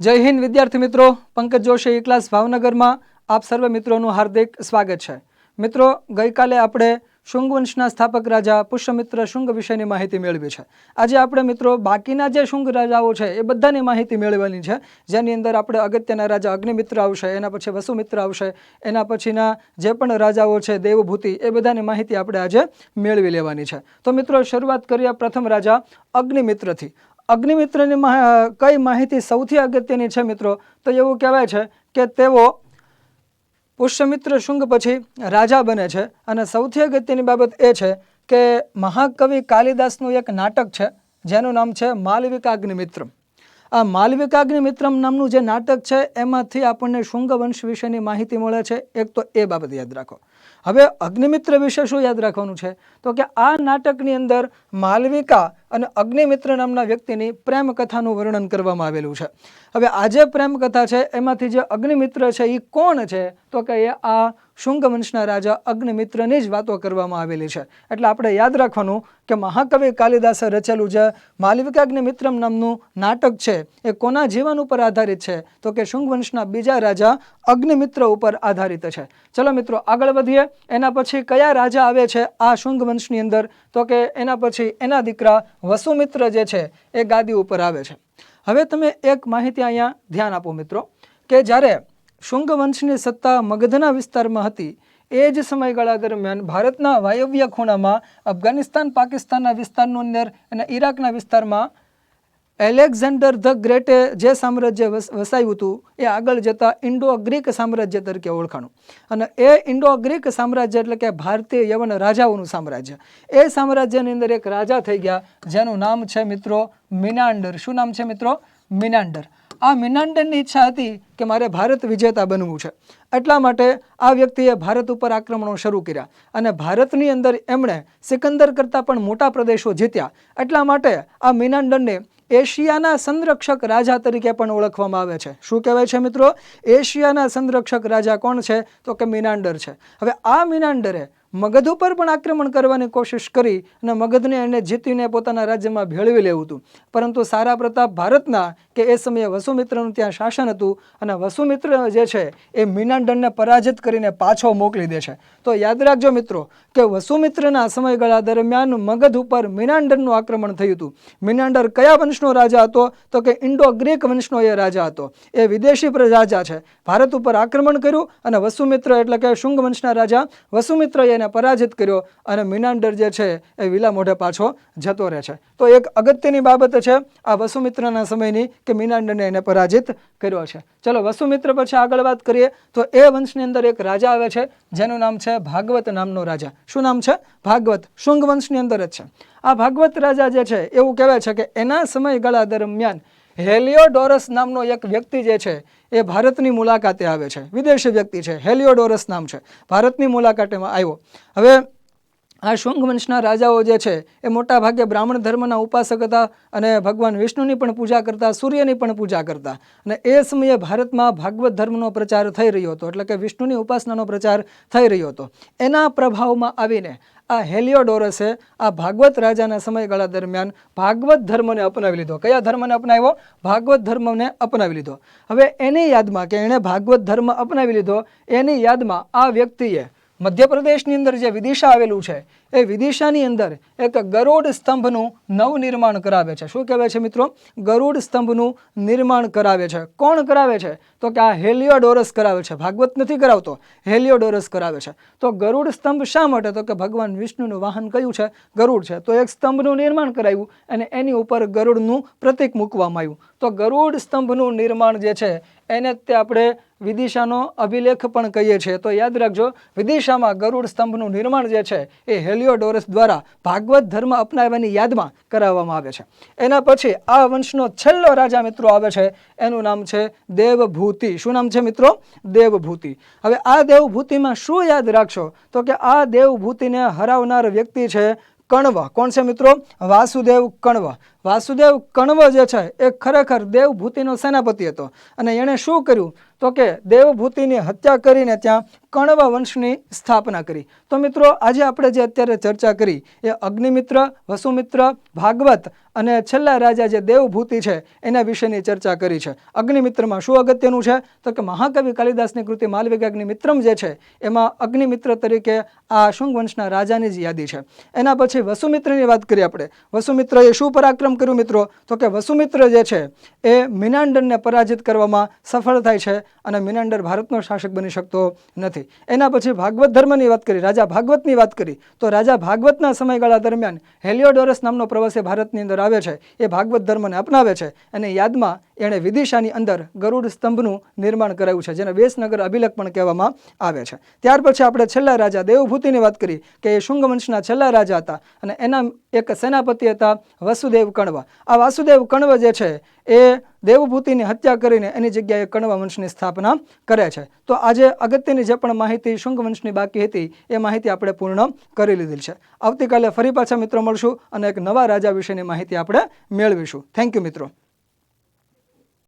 જય હિન્દ, વિદ્યાર્થી મિત્રો. પંકજ જોશી એ ક્લાસ ભાવનગરમાં આપ સર્વ મિત્રોનું હાર્દિક સ્વાગત છે. મિત્રો, ગઈકાલે આપણે શુંગવંશના સ્થાપક રાજા પુષ્યમિત્ર શુંગ વિશેની માહિતી મેળવી છે. આજે આપણે મિત્રો બાકીના જે શુંગ રાજાઓ છે એ બધાની માહિતી મેળવવાની છે. જેની અંદર આપણે અગત્યના રાજા અગ્નિમિત્ર આવશે, એના પછી વસુમિત્ર આવશે, એના પછીના જે પણ રાજાઓ છે, દેવભૂતિ, એ બધાની માહિતી આપણે આજે મેળવી લેવાની છે. તો મિત્રો, શરૂઆત કરીએ પ્રથમ રાજા અગ્નિમિત્રથી. અગ્નિમિત્રની કઈ માહિતી સૌથી અગત્યની છે મિત્રો? તો એવું કહેવાય છે કે તેઓ પુષ્યમિત્ર શુંગ પછી રાજા બને છે અને સૌથી અગત્યની બાબત એ છે કે મહાકવિ કાલિદાસનું એક નાટક છે, જેનું નામ છે માલવિકાગ્નિમિત્રમ. આ માલવિકાગ્નિમિત્રમ નામનું જે નાટક છે, એમાંથી આપણને શુંગ વંશ વિશેની માહિતી મળે છે. એક તો એ બાબત યાદ રાખો. હવે અગ્નિમિત્ર વિશે શું યાદ રાખવાનું છે? તો કે આ નાટકની અંદર માલવિકા અને અગ્નિમિત્ર નામના વ્યક્તિની પ્રેમ કથાનું વર્ણન કરવામાં આવેલું છે. હવે આ જે પ્રેમ કથા છે, એમાંથી જે અગ્નિમિત્ર છે એ કોણ છે? તો કે એ આ શુંગ રાજા અગ્નિમિત્રની જ વાતો કરવામાં આવેલી છે. એટલે આપણે યાદ રાખવાનું કે મહાકવિ કાલિદાસે રચેલું જે માલવિકાગ્નિમિત્રમ નામનું નાટક છે, એ કોના જીવન ઉપર આધારિત છે? તો કે શુંગ વંશના બીજા રાજા અગ્નિમિત્ર ઉપર આધારિત છે. ચલો મિત્રો, આગળ વધીએ એના પછી કયા રાજા આવે છે આ શુંગ વંશની અંદર? તો કે એના પછી એના દીકરા વસુમિત્ર જે છે, એ ગાદી ઉપર આવે છે. હવે તમે એક માહિતી અહીંયા ધ્યાન આપો મિત્રો, કે જ્યારે શુંગ વંશની સત્તા મગધના વિસ્તારમાં હતી, એ જ સમયગાળા દરમિયાન ભારતના વાયવ્ય ખૂણામાં અફઘાનિસ્તાન, પાકિસ્તાનના વિસ્તારની અંદર અને ઈરાકના વિસ્તારમાં એલેક્ઝાન્ડર ધ ગ્રેટે જે સામ્રાજ્ય વસ- વસાવ્યું હતું, એ આગળ જતાં ઇન્ડો ગ્રીક સામ્રાજ્ય તરીકે ઓળખાણું. અને એ ઇન્ડો ગ્રીક સામ્રાજ્ય એટલે કે ભારતીય યવન રાજાઓનું સામ્રાજ્ય. એ સામ્રાજ્યની અંદર એક રાજા થઈ ગયા, જેનું નામ છે મિત્રો મિનાન્ડર શું નામ છે મિત્રો? મિનાન્ડર આ મિનાન્ડનની ઈચ્છા હતી કે મારે ભારત વિજેતા બનવું છે. એટલા માટે આ વ્યક્તિએ ભારત ઉપર આક્રમણો શરૂ કર્યા અને ભારતની અંદર એમણે સિકંદર કરતાં પણ મોટા પ્રદેશો જીત્યા. એટલા માટે આ મિનાન્ડનને એશિયાના સંરક્ષક રાજા તરીકે પણ ઓળખવામાં આવે છે. શું કહેવાય છે મિત્રો? એશિયાના સંરક્ષક રાજા કોણ છે? તો કે મિનાન્ડર છે. હવે આ મિનાન્ડરે મગધ ઉપર પણ આક્રમણ કરવાની કોશિશ કરી અને મગધને એને જીતીને પોતાના રાજ્યમાં ભેળવી લેવું હતું. પરંતુ સારા પ્રતાપ ભારતના કે એ સમયે વસુમિત્રનું ત્યાં શાસન હતું અને વસુમિત્ર જે છે એ મીનાંડનને પરાજિત કરીને પાછો મોકલી દે છે. તો યાદ રાખજો મિત્રો કે વસુમિત્રના સમયગાળા દરમિયાન મગધ ઉપર મિનાન્ડરનું આક્રમણ થયું હતું. મિનાન્ડર કયા વંશનો રાજા હતો? તો કે ઇન્ડો ગ્રીક વંશનો એ રાજા હતો. એ વિદેશી રાજા છે. ભારત ઉપર આક્રમણ કર્યું અને વસુમિત્ર એટલે કે શુંગ વંશના રાજા વસુમિત્રએ એને પરાજિત કર્યો અને મિનાન્ડર જે છે એ વિલા મોઢે પાછો જતો રહે છે. તો એક અગત્યની બાબત છે આ વસુમિત્રના સમયની કે મિનાન્ડરને એને પરાજિત કર્યો છે. ચલો વસુમિત્ર પછી આગળ વાત કરીએ તો એ વંશની અંદર એક રાજા આવે છે, જેનું નામ છે ભાગવત નામનો રાજા. શું નામ છે? ભાગવત. શુંગ વંશની અંદર જ છે. આ ભાગવત રાજા જે છે, એવું કહેવાય છે કે એના સમયગાળા દરમિયાન હેલિયોડોરસ નામનો એક વ્યક્તિ જે છે, એ ભારતની મુલાકાતે આવે છે. વિદેશી વ્યક્તિ છે, હેલિયોડોરસ નામ છે. ભારતની મુલાકાતેમાં આવ્યો. હવે આ શુંગ વંશના રાજાઓ જે છે, એ મોટા ભાગે બ્રાહ્મણ ધર્મના ઉપાસક હતા અને ભગવાન વિષ્ણુની પણ પૂજા કરતા, સૂર્યની પણ પૂજા કરતા. અને એ સમયે ભારતમાં ભાગવત ધર્મનો પ્રચાર થઈ રહ્યો હતો, એટલે કે વિષ્ણુની ઉપાસનાનો પ્રચાર થઈ રહ્યો હતો. એના પ્રભાવમાં આવીને આ હેલિયોડોરસે આ ભાગવત રાજાના સમયગાળા દરમિયાન ભાગવત ધર્મને અપનાવી લીધો. કયા ધર્મને અપનાવ્યો? ભાગવત ધર્મને અપનાવી લીધો. હવે એની યાદમાં કે એણે ભાગવત ધર્મ અપનાવી લીધો, એની યાદમાં આ વ્યક્તિએ મધ્યપ્રદેશની અંદર જે વિદિશા આવેલું છે, એ વિદિશાની અંદર એક ગરુડ સ્તંભનું નવનિર્માણ કરાવે છે. શું કહેવાય છે મિત્રો? ગરુડ સ્તંભનું નિર્માણ કરાવે છે. કોણ કરાવે છે? તો કે આ હેલિયોડોરસ કરાવે છે. ભાગવત નથી કરાવતો. હેલિયોડોરસ કરાવે છે. તો ગરુડ સ્તંભ શા માટે? તો કે ભગવાન વિષ્ણુનું વાહન કયું છે? ગરુડ છે. તો એક સ્તંભનું નિર્માણ કરાવ્યું અને એની ઉપર ગરુડનું પ્રતીક મૂકવામાં આવ્યું. તો ગરુડ સ્તંભનું નિર્માણ જે છે એને તે આપણે વિદિશાનો અભિલેખ પણ કહીએ છીએ. તો યાદ રાખજો, વિદિશામાં ગરુડ સ્તંભનું નિર્માણ જે છે, એ હેલિયોડોરસ દ્વારા ભાગવત ધર્મ અપનાવવાની યાદમાં કરાવવામાં આવે છે. એના પછી આ વંશનો છેલ્લો રાજા મિત્રો આવે છે, એનું નામ છે દેવભૂતિ. શું નામ છે મિત્રો? દેવભૂતિ. હવે આ દેવભૂતિમાં શું યાદ રાખશો? તો કે આ દેવભૂતિને હરાવનાર વ્યક્તિ છે કણવ. કોણ છે મિત્રો? વાસુદેવ કણવ. વાસુદેવ કણવ જે છે, એ ખરેખર દેવભૂતિનો સેનાપતિ હતો. અને એણે શું કર્યું? તો કે દેવભૂતિની હત્યા કરીને ત્યાં કણવા વંશની સ્થાપના કરી. તો મિત્રો, આજે આપણે જે અત્યારે ચર્ચા કરી એ અગ્નિમિત્ર, વસુમિત્ર, ભાગવત અને છેલ્લા રાજા જે દેવભૂતિ છે એના વિશેની ચર્ચા કરી છે. અગ્નિમિત્રમાં શું અગત્યનું છે? તો કે મહાકવિ કાલિદાસની કૃતિ માલવિકાગ્નિમિત્રમ જે છે, એમાં અગ્નિમિત્ર તરીકે આ શુંગવંશના રાજાની જ યાદી છે. એના પછી વસુમિત્રની વાત કરીએ આપણે. વસુમિત્રએ શું પરાક્રમ કર્યું મિત્રો? તો કે વસુમિત્ર જે છે એ મિનાંડનને પરાજિત કરવામાં સફળ થાય છે અને મિનાંડર ભારતનો શાસક બની શકતો નથી. એના પછી ભાગવત ધર્મની વાત કરી, રાજા ભાગવતની વાત કરી, તો રાજા ભાગવતના સમયગાળા દરમિયાન હેલિયોડોરસ નામનો પ્રવાસી ભારતની અંદર આવે છે. એ ભાગવત ધર્મને અપનાવે છે. અને યાદમાં એણે વિદિશાની અંદર ગરુડ સ્તંભનું નિર્માણ કરાયું છે, જેને વેસનગર અભિલખ પણ કહેવામાં આવે છે. ત્યાર પછી આપણે છેલ્લા રાજા દેવભૂતિની વાત કરી કે એ શુંગ વંશના છેલ્લા રાજા હતા અને એના એક સેનાપતિ હતા વસુદેવ કણવા. આ વાસુદેવ કણવ જે છે, એ દેવભૂતિની હત્યા કરીને એની જગ્યાએ કણવા વંશની સ્થાપના કરે છે. તો આજે અગત્યની જે પણ માહિતી શુંગ વંશની બાકી હતી, એ માહિતી આપણે પૂર્ણ કરી લીધી છે. આવતીકાલે ફરી પાછા મિત્રો મળશું અને એક નવા રાજા વિશેની માહિતી આપણે મેળવીશું. થેન્ક યુ મિત્રો.